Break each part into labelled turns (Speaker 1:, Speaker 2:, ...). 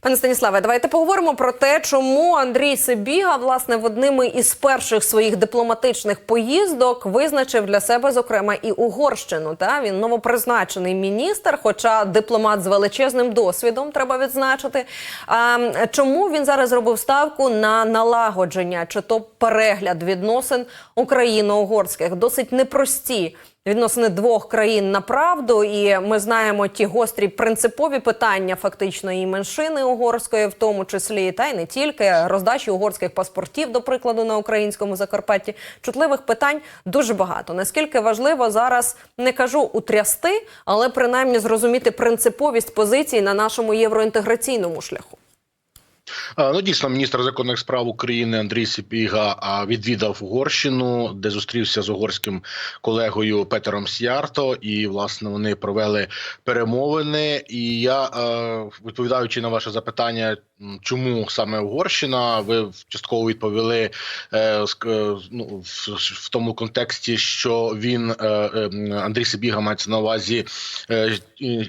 Speaker 1: Пане Станіславе, давайте поговоримо про те, чому Андрій Сибіга власне в одними із перших своїх дипломатичних поїздок визначив для себе, зокрема, і Угорщину. Та він новопризначений міністр, хоча дипломат з величезним досвідом, треба відзначити. А чому він зараз зробив ставку на налагодження чи то перегляд відносин україно-угорських? Досить непрості відносини двох країн на правду, і ми знаємо ті гострі принципові питання фактично і меншини угорської, в тому числі, та й не тільки роздачі угорських паспортів, до прикладу, на українському Закарпатті. Чутливих питань дуже багато. Наскільки важливо зараз не кажу утрясти, але принаймні зрозуміти принциповість позицій на нашому євроінтеграційному шляху.
Speaker 2: Ну, дійсно, міністр закордонних справ України Андрій Сіпіга відвідав Угорщину, де зустрівся з угорським колегою Петером Сіарто, і власне вони провели перемовини. І я е, відповідаючи на ваше запитання, чому саме Угорщина, ви частково відповіли е, е, ну, в, тому контексті, що він Андрій Сибіга мається на увазі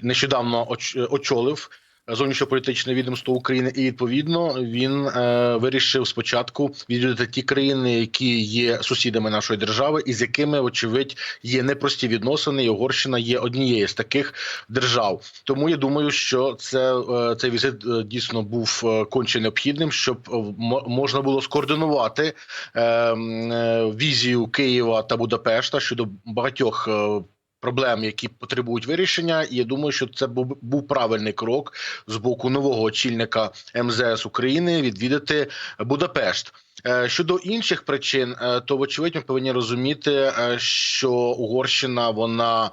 Speaker 2: нещодавно оч- очолив зовнішньополітичне відомство України, і відповідно він е, вирішив спочатку відвідати ті країни, які є сусідами нашої держави, і з якими, очевидь, є непрості відносини. І Угорщина є однією з таких держав. Тому я думаю, що це е, цей візит е, дійсно був е, конче необхідним, щоб е, можна було скоординувати е, е, візію Києва та Будапешта щодо багатьох. е, Проблем, які потребують вирішення, і я думаю, що це був, був правильний крок з боку нового очільника МЗС України відвідати Будапешт. Е, Щодо інших причин, е, то вочевидь ми повинні розуміти, е, що Угорщина вона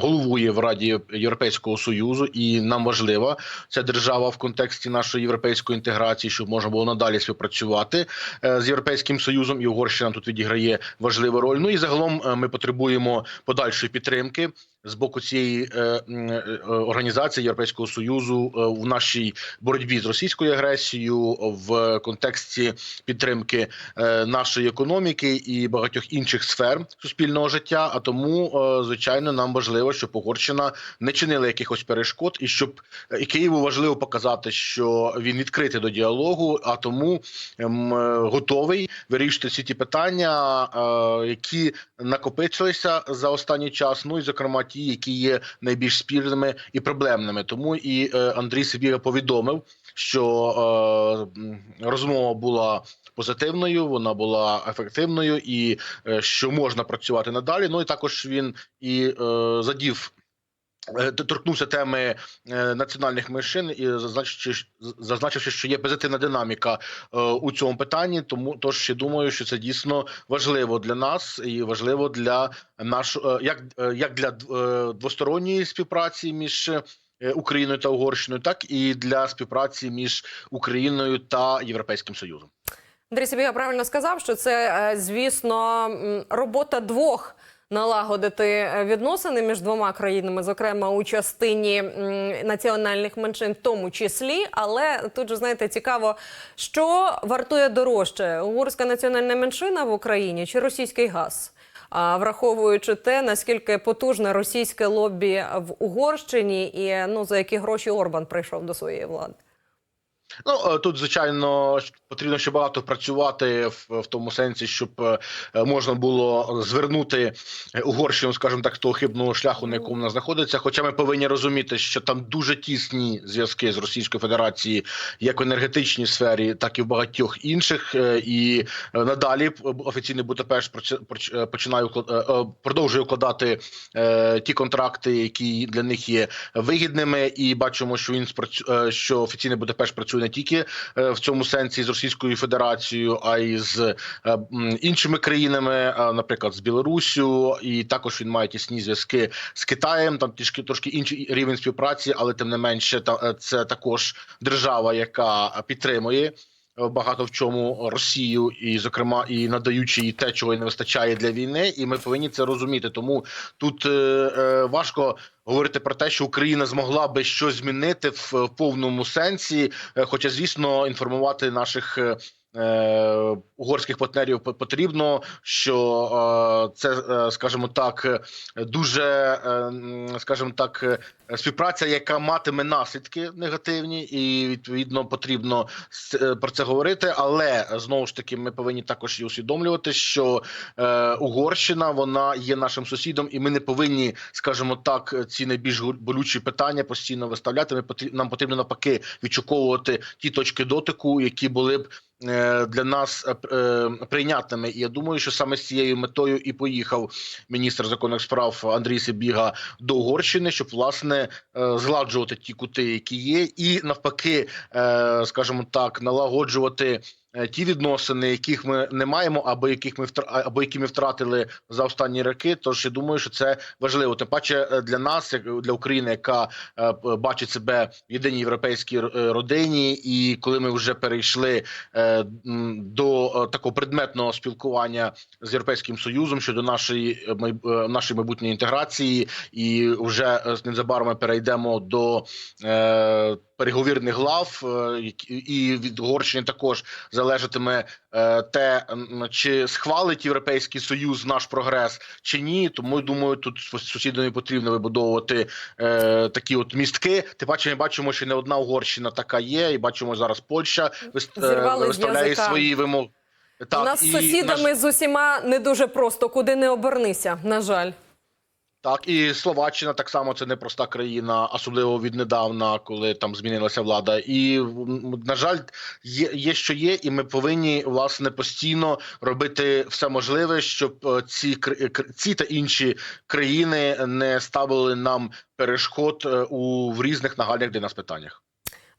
Speaker 2: головує в Раді Європейського союзу, і нам важлива ця держава в контексті нашої європейської інтеграції, щоб можна було надалі співпрацювати з європейським союзом. І Угорщина тут відіграє важливу роль. Ну і загалом ми потребуємо подальшої підтримки з боку цієї е, е, організації Європейського союзу е, в нашій боротьбі з російською агресією в контексті підтримки е, нашої економіки і багатьох інших сфер суспільного життя. А тому, е, звичайно, нам важливо, щоб Угорщина не чинила якихось перешкод, і щоб е, і Києву важливо показати, що він відкритий до діалогу, а тому ем, е, готовий вирішити всі ті питання, е, які накопичилися за останній час. Ну і зокрема ті, які є найбільш спірними і проблемними. Тому і е, Андрій Сибіга повідомив, що е, розмова була позитивною, вона була ефективною, і е, що можна працювати надалі. Ну і також він і задів. Е, Торкнувся теми е, національних меншин і зазначивши, зазначивши, що є позитивна динаміка е, у цьому питанні. Тому тож я думаю, що це дійсно важливо для нас і важливо для нашого як, як для двосторонньої співпраці між Україною та Угорщиною, так і для співпраці між Україною та Європейським Союзом.
Speaker 1: Андрій Сибіга правильно сказав, що це, звісно, робота двох. Налагодити е, відносини між двома країнами, зокрема у частині національних меншин, в тому числі. Але тут же знаєте цікаво, що вартує дорожче: угорська національна меншина в Україні чи російський газ? А враховуючи те, наскільки потужне російське лобі в Угорщині, і ну за які гроші Орбан прийшов до своєї влади.
Speaker 2: Ну е, тут звичайно потрібно ще багато працювати в, в тому сенсі, щоб е, можна було звернути Угорщину, скажімо так, того хибного шляху, на якому вона знаходиться. Хоча ми повинні розуміти, що там дуже тісні зв'язки з Російською Федерацією, як в енергетичній сфері, так і в багатьох інших. Е, І надалі офіційний Будапешт починає продовжує укладати ті контракти, які для них є вигідними, і бачимо, що він що офіційний Будапешт працює не тільки е, в цьому сенсі з Російською Федерацією, а й з е, іншими країнами, е, наприклад, з Білорусію, і також він має тісні зв'язки з Китаєм. Там трішки трошки інший рівень співпраці, але тим не менше, це також держава, яка підтримує. Багато в чому Росію, і зокрема і надаючи їй те, чого й не вистачає для війни, і ми повинні це розуміти. Тому тут е, е, важко говорити про те, що Україна змогла би щось змінити в, повному сенсі. Е, Хоча, звісно, інформувати наших е, угорських партнерів потрібно, що е, це, е, скажімо так, е, дуже, е, скажімо так, е, співпраця, яка матиме наслідки негативні, і відповідно потрібно е, про це говорити. Але знову ж таки, ми повинні також і усвідомлювати, що е, Угорщина вона є нашим сусідом, і ми не повинні, скажімо так, ці найбільш болючі питання постійно виставляти. Ми нам потрібно навпаки відшуковувати ті точки дотику, які були б. Е, Для нас е, е, прийнятними, і я думаю, що саме з цією метою і поїхав міністр законних справ Андрій Сибіга до Угорщини, щоб власне згладжувати ті кути, які є, і навпаки, скажімо так, налагоджувати ті відносини, яких ми не маємо, або яких ми або які ми втратили за останні роки. Тож я думаю, що це важливо. Тим паче е, для нас, як для України, яка е, бачить себе в єдиній європейській е, родині, і коли ми вже перейшли е, до е, такого предметного спілкування з європейським союзом щодо нашої е, е, нашої майбутньої інтеграції, і вже е, незабаром ми перейдемо до е, переговірних глав, е, і від Угорщини також залежатиме е, те, чи схвалить європейський союз наш прогрес чи ні. Тому думаю, тут з сусідами потрібно вибудовувати е, такі от містки. Тим паче, ми бачимо, що не одна Угорщина така є, і бачимо зараз Польща
Speaker 1: Зірвали
Speaker 2: виставляє
Speaker 1: язика.
Speaker 2: свої вимоги.
Speaker 1: У нас з сусідами з усіма не дуже просто, куди не обернися, на жаль.
Speaker 2: Так, і Словаччина так само це непроста країна, особливо віднедавна, коли там змінилася влада. І на жаль, є, є що є, і ми повинні власне постійно робити все можливе, щоб е, ці ці та інші країни не ставили нам перешкод е, у в різних нагальних для нас питаннях.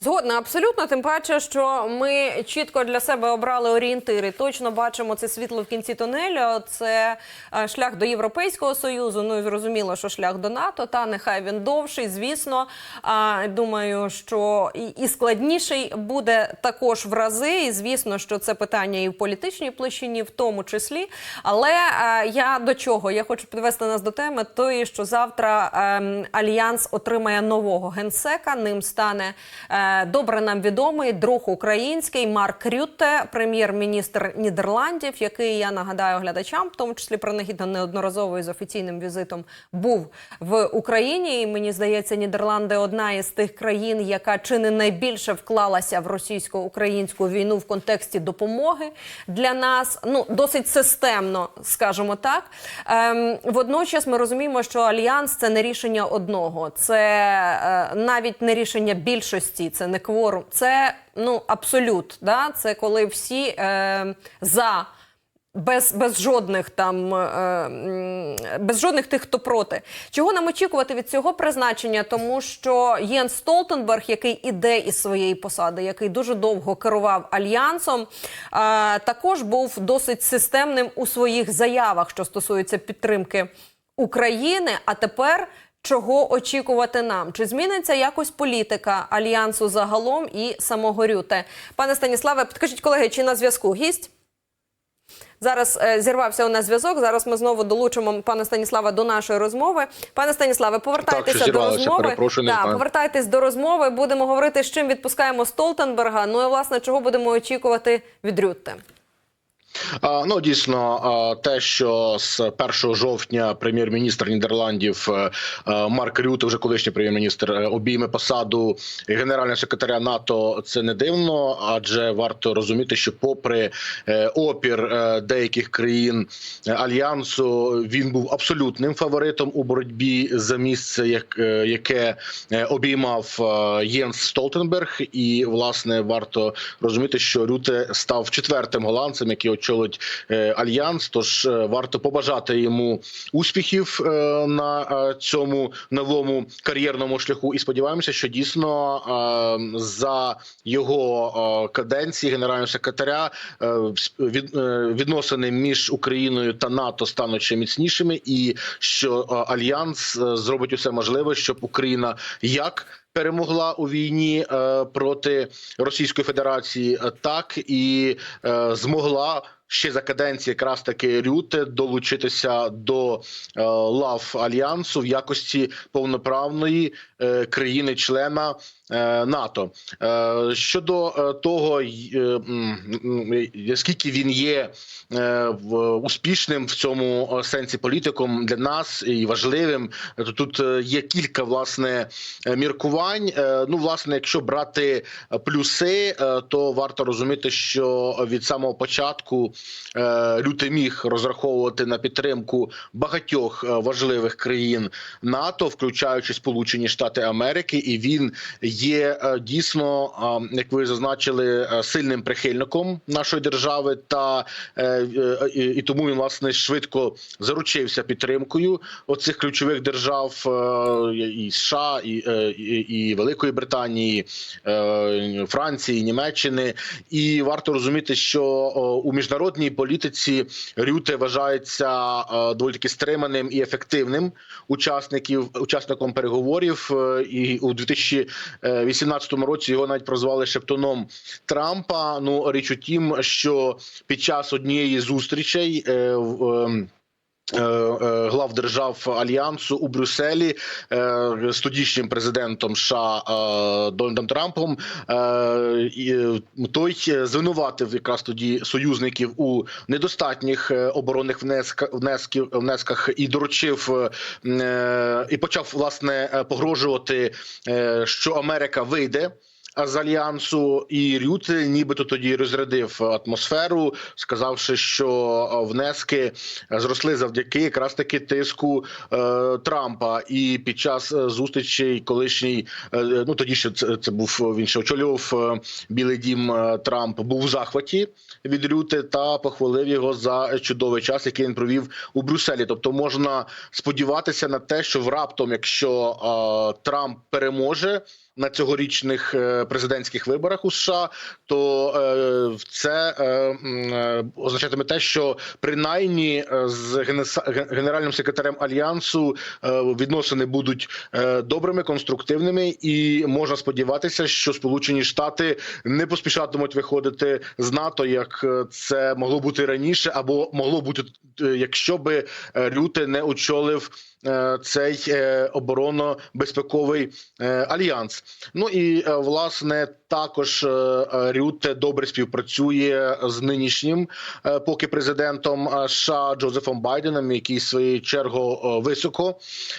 Speaker 1: Згодна, абсолютно. Тим паче, що ми чітко для себе обрали орієнтири. Точно бачимо це світло в кінці тунелю. Це е, шлях до Європейського союзу. Ну і зрозуміло, що шлях до НАТО. Та нехай він довший. Звісно, А, думаю, що і, складніший буде також в рази. І звісно, що це питання і в політичній площині, в тому числі. Але е, я до чого? Я хочу підвести нас до теми тої, що завтра ем, альянс отримає нового генсека. Ним стане е, добре нам відомий друг український Марк Рютте, прем'єр-міністр Нідерландів, який я нагадаю глядачам, в тому числі принагідно неодноразово із офіційним візитом був в Україні. І мені здається, Нідерланди одна із тих країн, яка чи не найбільше вклалася в російсько-українську війну в контексті допомоги для нас. Ну досить системно, скажімо так. Ем, водночас ми розуміємо, що альянс це не рішення одного, це е, навіть не рішення більшості, це не кворум, це ну абсолют. Да? Це коли всі е, за. Без, без жодних там е, без жодних тих, хто проти. Чого нам очікувати від цього призначення? Тому що Єн Столтенберг, який іде із своєї посади, який дуже довго керував альянсом, е, також був досить системним у своїх заявах, що стосується підтримки України. А тепер чого очікувати нам? Чи зміниться якось політика альянсу загалом і самого Рюте? Пане Станіславе, підкажіть колеги, чи на зв'язку гість? Зараз е, зірвався у нас зв'язок. Зараз ми знову долучимо пана Станіслава до нашої розмови. Пане Станіславе, повертайтеся
Speaker 2: що
Speaker 1: до розмови. Так,
Speaker 2: знаю.
Speaker 1: повертайтесь до розмови. Будемо говорити, з чим відпускаємо Столтенберга. Ну і власне чого будемо очікувати від Рютте.
Speaker 2: Ну дійсно, те, що з 1 жовтня прем'єр-міністр Нідерландів е, е, Марк Рюте, вже колишній прем'єр-міністр, е, обійме посаду генерального секретаря НАТО, це не дивно, адже варто розуміти, що, попри опір деяких країн альянсу, він був абсолютним фаворитом у боротьбі за місце, яке обіймав Єнс Столтенберг, і власне варто розуміти, що Рюте став четвертим голландцем, який очолить е, альянс. Тож е, варто побажати йому успіхів е, на цьому новому кар'єрному шляху. І сподіваємося, що дійсно за його каденції генерального секретаря відносини між Україною та НАТО стануть ще міцнішими, і що альянс зробить усе можливе, щоб Україна як перемогла у війні е, проти Російської Федерації, е, так і е, змогла. Ще за каденції якраз таки Рюте долучитися до е, лав альянсу в якості повноправної е, країни-члена е, НАТО. Щодо того, скільки він є в- успішним в цьому сенсі політиком для нас і важливим, то тут є кілька власне міркувань. Ну, власне, якщо брати плюси, то варто розуміти, що від самого початку е, Люти міг розраховувати на підтримку багатьох е, важливих країн НАТО, включаючи Сполучені Штати Америки, і він є е, дійсно, як ви зазначили, сильним прихильником нашої держави, та і, тому він власне швидко заручився підтримкою оцих ключових держав і США, і, і, і Великої Британії, Франції, Німеччини. І варто розуміти, що у міжнародній політиці Рюте вважається е, доволі таки стриманим і ефективним учасників учасником переговорів. Е, І у 2018 році його навіть прозвали шептуном Трампа. Ну річ у тім, що під час однієї зустрічей. е, в, ем, Глав держав альянсу у Брюсселі е, з тодішнім президентом США е, Дональдом Трампом. Е, е, той звинуватив якраз тоді союзників у недостатніх е, оборонних внесків внесках і доручив е, і почав власне е, погрожувати, е, що Америка вийде з альянсу, і Рюте нібито тоді розрядив атмосферу, сказавши, що е, внески зросли завдяки якраз таки тиску е, Трампа. І під час е, зустрічей колишній, е, ну тоді ще це, це був він ще очолював е, Білий Дім е, Трамп, був в захваті від Рюте та похвалив його за чудовий час, який він провів у Брюсселі. Тобто можна сподіватися на те, що в раптом, якщо е, Трамп переможе на цьогорічних е, президентських виборах у США, то е, це е, означатиме те, що принаймні з генеральним секретарем альянсу відносини будуть добрими, конструктивними, і можна сподіватися, що Сполучені Штати не поспішатимуть виходити з НАТО, як це могло бути раніше, або могло бути, якщо би Рюте не очолив цей оборонно-безпековий альянс. Ну і е, власне також е, е, Рюте добре співпрацює з нинішнім поки президентом США Джозефом Байденом, який своєю чергою е, високо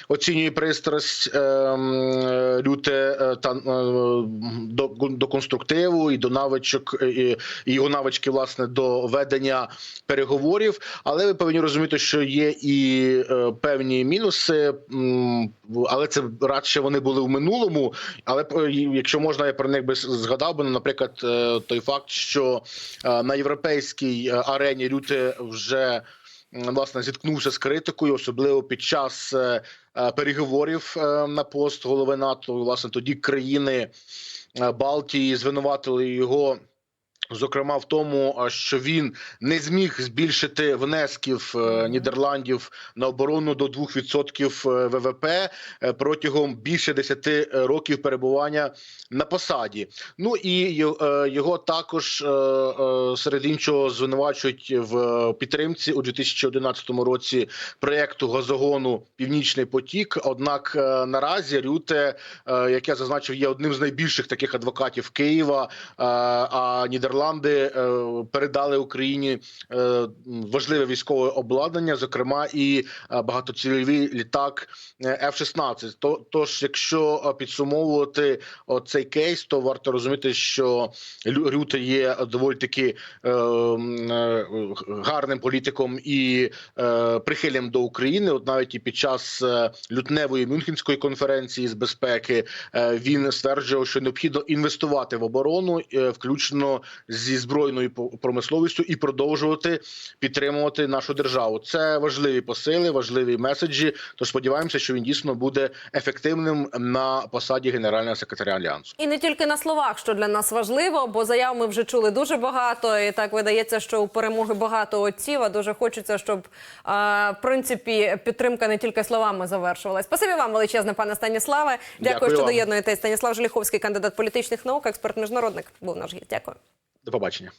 Speaker 2: оцінює пристрасть Рюте та до, до конструктиву і до навичок і, його навички власне до ведення переговорів. Але ви повинні розуміти, що є і певні мінуси, але це радше вони були в минулому. Але е, якщо можна, я про них би згадав би, ну, наприклад, е, той факт, що е, на європейській арені люди вже власне зіткнувся з критикою, особливо під час переговорів на пост голови НАТО. Власне, тоді країни Балтії звинуватили його. Зокрема, в тому, що він не зміг збільшити внесків е, Нідерландів на оборону до 2% е, ВВП е, протягом більше 10 років перебування на посаді. Ну і його також серед іншого звинувачують в підтримці у 2011 році проєкту газогону Північний потік. Однак наразі Рюте, як я зазначив, є одним з найбільших таких адвокатів Києва. А Нідерланди е, передали Україні е, важливе військове обладнання, зокрема і е, багатоцільовий літак е, F-16. То- Тож, якщо підсумовувати цей кейс, то варто розуміти, що Рюте є доволі таки гарним політиком і прихильним до України. От навіть і під час лютневої Мюнхенської конференції з безпеки він стверджував, що необхідно інвестувати в оборону, включно зі збройною промисловістю, і продовжувати підтримувати нашу державу. Це важливі посили, важливі меседжі. Тож сподіваємося, що він дійсно буде ефективним на посаді генерального секретаря альянсу.
Speaker 1: І не тільки на словах, що для нас важливо, бо заяв ми вже чули дуже багато, і так видається, що у перемоги багато отців. А дуже хочеться, щоб в принципі підтримка не тільки словами завершувалась. Спасибі вам величезне, пане Станіславе. Дякую,
Speaker 2: Дякую
Speaker 1: що
Speaker 2: вам.
Speaker 1: доєднуєтесь. Станіслав Желіховський, кандидат політичних наук, експерт міжнародник, був наш гість. Дякую.
Speaker 2: До побачення.